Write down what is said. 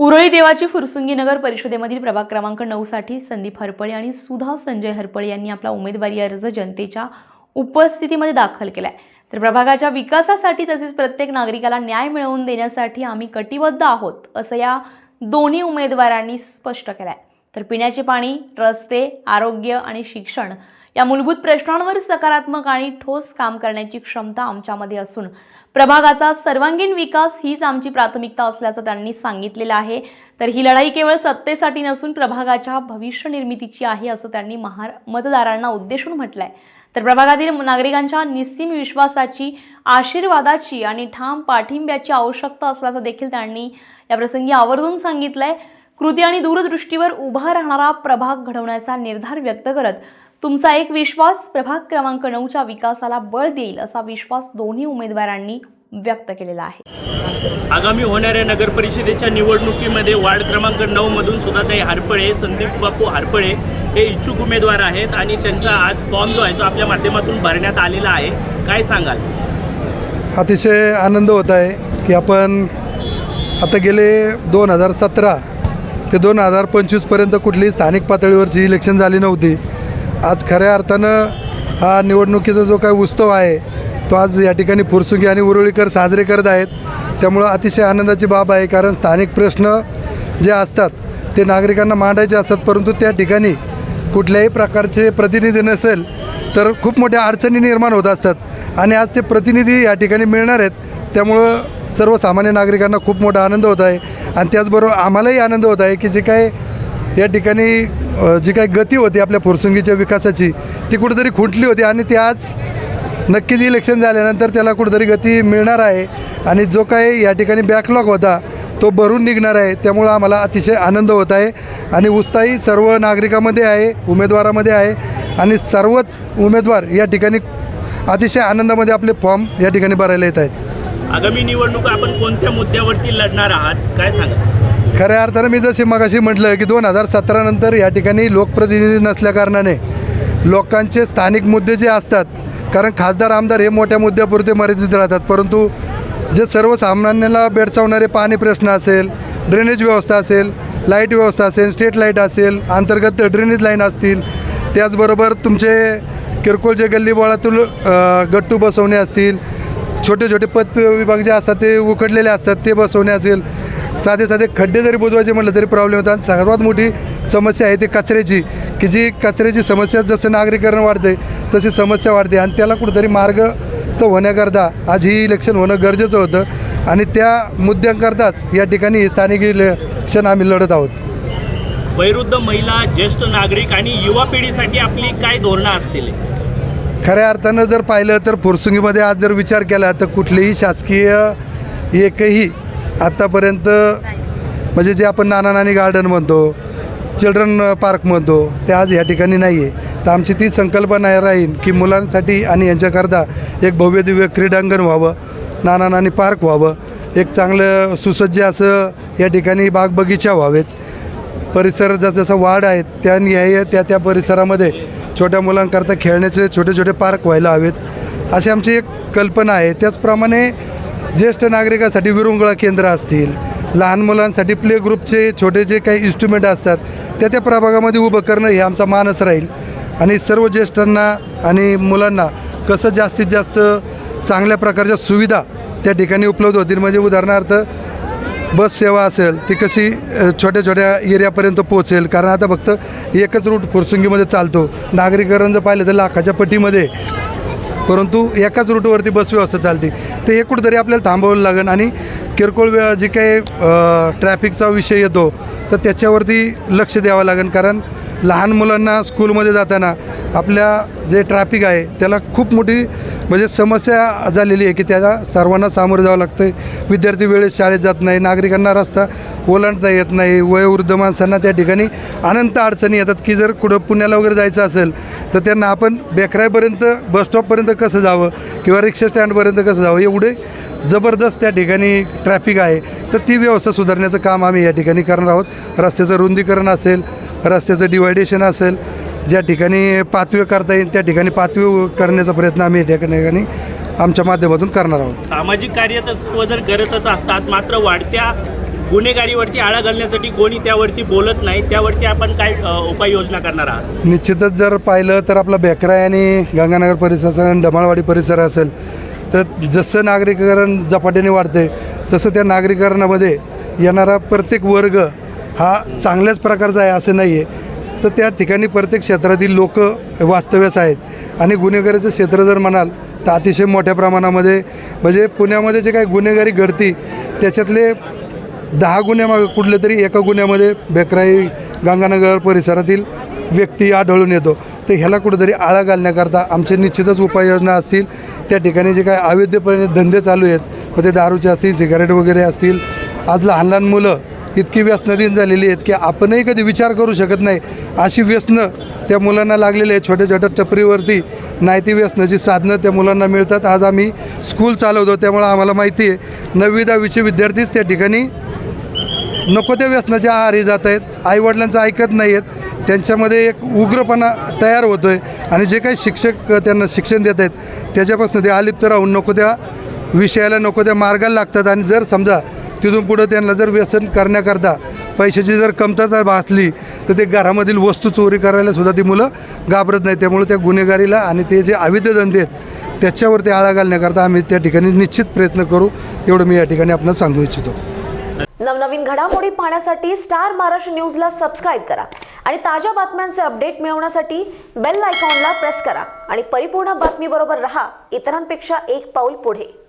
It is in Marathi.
उरळी देवाची फुरसुंगी नगर परिषदेमधील प्रभाग क्रमांक नऊसाठी संदीप हरपळे आणि सुधा संजय हरपळे यांनी आपला उमेदवारी अर्ज जनतेच्या उपस्थितीमध्ये दाखल केला आहे तर प्रभागाच्या विकासासाठी तसेच प्रत्येक नागरिकाला न्याय मिळवून देण्यासाठी आम्ही कटिबद्ध आहोत असं या दोन्ही उमेदवारांनी स्पष्ट केलं आहे तर पिण्याचे पाणी रस्ते आरोग्य आणि शिक्षण या मूलभूत प्रश्नांवर सकारात्मक आणि ठोस काम करण्याची क्षमता आमच्यामध्ये असून प्रभागाचा सर्वांगीण विकास हीच आमची प्राथमिकता असल्याचं त्यांनी सांगितलेलं आहे. तर ही लढाई केवळ सत्तेसाठी नसून प्रभागाच्या भविष्य निर्मितीची आहे असं त्यांनी महार मतदारांना उद्देशून म्हटलं आहे तर प्रभागातील नागरिकांच्या निस्सीम विश्वासाची आशीर्वादाची आणि ठाम पाठिंब्याची आवश्यकता असल्याचं देखील त्यांनी या प्रसंगी आवर्जून आहे कृती आणि दूरदृष्टीवर उभा राहणारा प्रभाग घडवण्याचा निर्धार व्यक्त करत तुमचा एक विश्वास प्रभाग क्रमांक नऊच्या विकासाला बळ देईल असा विश्वास दोन्ही उमेदवारांनी व्यक्त केलेला आहे. आगामी होणाऱ्या नगर परिषदेच्या निवडणुकीमध्ये वार्ड क्रमांक नऊ मधून सुधाताई हरपळे संदीप बापू हरपळे हे इच्छुक उमेदवार आहेत आणि त्यांचा आज फॉर्म जो आहे तो आपल्या माध्यमातून भरण्यात आलेला आहे. काय सांगाल? अतिशय आनंद होत आहे की आपण आता गेले दोन हजार सतरा ते दोन हजार पंचवीसपर्यंत कुठलीही स्थानिक पातळीवरची इलेक्शन झाली नव्हती. आज खऱ्या अर्थानं हा निवडणुकीचा जो काही उत्सव आहे तो आज या ठिकाणी फुरसुंगी आणि उरुळीकर साजरे करत आहेत. त्यामुळं अतिशय आनंदाची बाब आहे कारण स्थानिक प्रश्न जे असतात ते नागरिकांना मांडायचे असतात परंतु त्या ठिकाणी कुठल्याही प्रकारचे प्रतिनिधी नसेल तर खूप मोठ्या अडचणी निर्माण होत असतात. आणि आज ते प्रतिनिधी या ठिकाणी मिळणार आहेत त्यामुळं सर्वसामान्य नागरिकांना खूप मोठा आनंद होत आहे. आणि त्याचबरोबर आम्हालाही आनंद होत आहे की जे काय या ठिकाणी जी काही गती होती आपल्या फुरसुंगीच्या विकासाची ती कुठेतरी खुंटली होती आणि ती आज नक्कीच इलेक्शन झाल्यानंतर त्याला कुठेतरी गती मिळणार आहे. आणि जो काही या ठिकाणी बॅकलॉग होता तो भरून निघणार आहे. त्यामुळं आम्हाला अतिशय आनंद होत आहे. आणि उत्साही सर्व नागरिकामध्ये आहे उमेदवारामध्ये आहे. आणि सर्वच उमेदवार या ठिकाणी अतिशय आनंदामध्ये आपले फॉर्म या ठिकाणी भरायला येत आहेत. आगामी निवडणूक आपण कोणत्या मुद्द्यावरती लढणार आहात? काय सांगा? खऱ्या अर्थानं मी जसे मगाशी म्हटलं की दोन हजार सतरा नंतर या ठिकाणी लोकप्रतिनिधी नसल्याकारणाने लोकांचे स्थानिक मुद्दे जे असतात कारण खासदार आमदार हे मोठ्या मुद्द्यापुरते मर्यादित राहतात. परंतु जे सर्वसामान्याला भेडसावणारे पाणी प्रश्न असेल ड्रेनेज व्यवस्था असेल लाइट व्यवस्था असेल स्ट्रीट लाइट असेल अंतर्गत ड्रेनेज लाईन असतील त्याचबरोबर तुमचे किरकोळ जे गल्लीबोळातून गट्टू बसवणे असतील छोटे छोटे पत विभाग जे असतात ते उकडलेले असतात ते बसवणे असेल. साधे साधे खड्डे जरी बुजवायचे म्हटलं तरी प्रॉब्लेम होतात आणि सर्वात मोठी समस्या आहे ती कचऱ्याची की जी कचऱ्याची समस्या जसं नागरीकरण वाढते तशी समस्या वाढते. आणि त्याला कुठेतरी मार्गस्थ होण्याकरता आज ही इलेक्शन होणं गरजेचं होतं. आणि त्या मुद्द्यांकरताच या ठिकाणी स्थानिक इलेक्शन आम्ही लढत आहोत. वैरुद्ध महिला ज्येष्ठ नागरिक आणि युवा पिढीसाठी आपली काय धोरणं असतील? खऱ्या अर्थानं जर पाहिलं तर फुरसुंगीमध्ये आज जर विचार केला तर कुठलीही शासकीय एकही आत्तापर्यंत म्हणजे जे आपण नाना नानी गार्डन म्हणतो चिल्ड्रन पार्क म्हणतो ते आज या ठिकाणी नाही आहे तर आमची ती संकल्पना राहील की मुलांसाठी आणि यांच्याकरता एक भव्य दिव्य क्रीडांगण व्हावं नाना नानी पार्क व्हावं एक चांगलं सुसज्ज असं या ठिकाणी बाग बगीचा व्हावेत. परिसर जसजसा जसं वाढ आहेत त्या न्याय त्या त्या परिसरामध्ये छोट्या मुलांकरता खेळण्याचे छोटे छोटे पार्क व्हायला हवेत अशी आमची एक कल्पना आहे. त्याचप्रमाणे ज्येष्ठ नागरिकासाठी विरंगुळा केंद्र असतील लहान मुलांसाठी प्ले ग्रुपचे छोटे जे काही इन्स्ट्रुमेंट असतात त्या त्या प्रभागामध्ये उभं करणं हे आमचा मानस राहील. आणि सर्व ज्येष्ठांना आणि मुलांना कसं जास्तीत जास्त चांगल्या प्रकारच्या सुविधा त्या ठिकाणी उपलब्ध होतील. म्हणजे उदाहरणार्थ बस सेवा असेल ती कशी छोट्या छोट्या एरियापर्यंत पोहोचेल? कारण आता फक्त एकच रूट फुरसुंगीमध्ये चालतो. नागरीकरण जर पाहिलं तर लाखाच्या पटीमध्ये. परंतु एकाच रूटवरती बस व्यवस्था चालते. ते हे कुठंतरी आपल्याला थांबवावं लागेल आणि किरकोळ वेळा जे काही ट्रॅफिकचा विषय येतो तर त्याच्यावरती लक्ष द्यावं लागेल. कारण लहान मुलांना स्कूलमध्ये जाताना आपल्या जे ट्रॅफिक आहे त्याला खूप मोठी म्हणजे समस्या झालेली आहे की त्याला सर्वांना सामोरं जावं लागतं आहे विद्यार्थी वेळेत शाळेत जात नाही नागरिकांना रस्ता ओलांडता येत नाही वयोवृद्ध माणसांना त्या ठिकाणी अनंत अडचणी येतात की जर कुठं पुण्याला वगैरे जायचं असेल तर त्यांना आपण बेकराईपर्यंत बसस्टॉपपर्यंत कसं जावं किंवा रिक्षा स्टँडपर्यंत कसं जावं एवढे जबरदस्त त्या ठिकाणी ट्रॅफिक आहे. तर ती व्यवस्था सुधारण्याचं काम आम्ही या ठिकाणी करणार आहोत. रस्त्याचं रुंदीकरण असेल रस्त्याचं डिवाय डिवायडेशन असेल ज्या ठिकाणी पातळी करता येईल त्या ठिकाणी पातळी करण्याचा प्रयत्न आम्ही त्या ठिकाणी आमच्या माध्यमातून करणार आहोत. सामाजिक कार्य तर सर्वजण करतच असतात मात्र वाढत्या गुन्हेगारीवरती आळा घालण्यासाठी कोणी त्यावरती बोलत नाही त्यावरती आपण काय उपाययोजना करणार आहात? निश्चितच जर पाहिलं तर आपला बेकराय आणि गंगानगर परिसर असेल डमाळवाडी परिसर असेल तर जसं नागरिकरण झपाट्याने वाढते तसं त्या नागरिकरणामध्ये येणारा प्रत्येक वर्ग हा चांगल्याच प्रकारचा आहे असं नाही आहे तर त्या ठिकाणी प्रत्येक क्षेत्रातील लोक वास्तव्यास आहेत. आणि गुन्हेगारीचं क्षेत्र जर म्हणाल तर अतिशय मोठ्या प्रमाणामध्ये म्हणजे पुण्यामध्ये जे काही गुन्हेगारी घडती त्याच्यातले दहा गुन्ह्यामागे कुठले तरी एका गुन्ह्यामध्ये बेकराई गंगानगर परिसरातील व्यक्ती आढळून येतो. तर ह्याला कुठेतरी आळा घालण्याकरता आमचे निश्चितच उपाययोजना असतील. त्या ठिकाणी जे काय अवैधपणे धंदे चालू आहेत मग ते दारूचे असतील सिगारेट वगैरे असतील. आज लहान लहान मुलं इतकी व्यसनाधीन झालेली आहेत की आपणही कधी विचार करू शकत नाही. अशी व्यसनं त्या मुलांना लागलेली आहेत. छोट्या छोट्या टपरीवरती नाही ती व्यसनाची साधनं त्या मुलांना मिळतात. आज आम्ही स्कूल चालवतो. त्यामुळं आम्हाला माहिती आहे नववी दहावीचे विद्यार्थीच त्या ठिकाणी नको त्या व्यसनाच्या आहारी जात आहेत. आईवडिलांचं ऐकत नाही आहेत. त्यांच्यामध्ये एक उग्रपणा तयार होतो आहे आणि जे काही शिक्षक त्यांना शिक्षण देत आहेत त्याच्यापासून ते अलिप्त राहून नको त्या विषयाला नको त्या मार्गाला लागतात. आणि जर समजा तिथून पुढं त्यांना जर व्यसन करण्याकरता पैशाची जर कमतरता भासली तर ते घरामधील वस्तू चोरी करायला सुद्धा ती मुलं घाबरत नाही त्यामुळे त्या गुन्हेगारीला आणि ते जे अवैध धंदे आहेत त्याच्यावरती आळा घालण्याकरता आम्ही त्या ठिकाणी निश्चित प्रयत्न करू. एवढं मी या ठिकाणी आपण सांगू इच्छितो. नवनवीन घडामोडी पाहण्यासाठी स्टार महाराष्ट्र न्यूजला सबस्क्राईब करा आणि ताज्या बातम्यांचे अपडेट मिळवण्यासाठी बेल आयकॉनला प्रेस करा. आणि परिपूर्ण बातमीबरोबर रहा. इतरांपेक्षा एक पाऊल पुढे.